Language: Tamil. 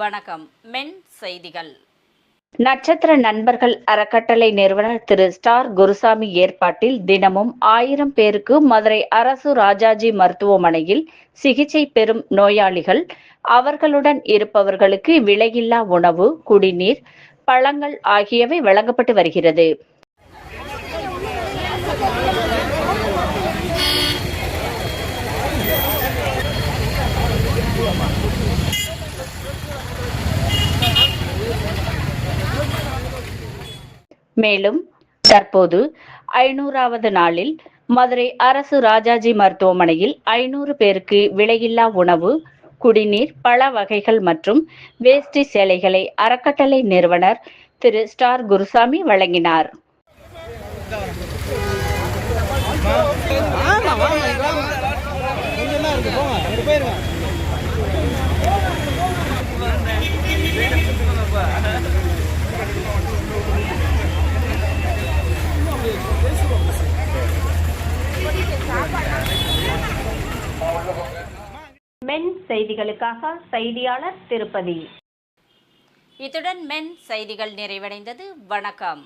வணக்கம். மென் செய்திகள். நட்சத்திர நண்பர்கள் அறக்கட்டளை நிறுவனர் திரு ஸ்டார் குருசாமி ஏற்பாட்டில் தினமும் ஆயிரம் பேருக்கு மதுரை அரசு ராஜாஜி மருத்துவமனையில் சிகிச்சை பெறும் நோயாளிகள் அவர்களுடன் இருப்பவர்களுக்கு விலையில்லா உணவு குடிநீர் பழங்கள் ஆகியவை வழங்கப்பட்டு வருகிறது. மேலும் தற்போது ஐநூறாவது நாளில் மதுரை அரசு ராஜாஜி மருத்துவமனையில் ஐநூறு பேருக்கு விலையில்லா உணவு குடிநீர் பழ வகைகள் மற்றும் வேஷ்டி சேலைகளை அறக்கட்டளை நிறுவனர் திரு. ஸ்டார் குருசாமி வழங்கினார். ஆமா மென் செய்திகளுக்காக செய்தியாளர் திருப்பதி. இத்துடன் மென் செய்திகள் நிறைவடைந்தது. வணக்கம்.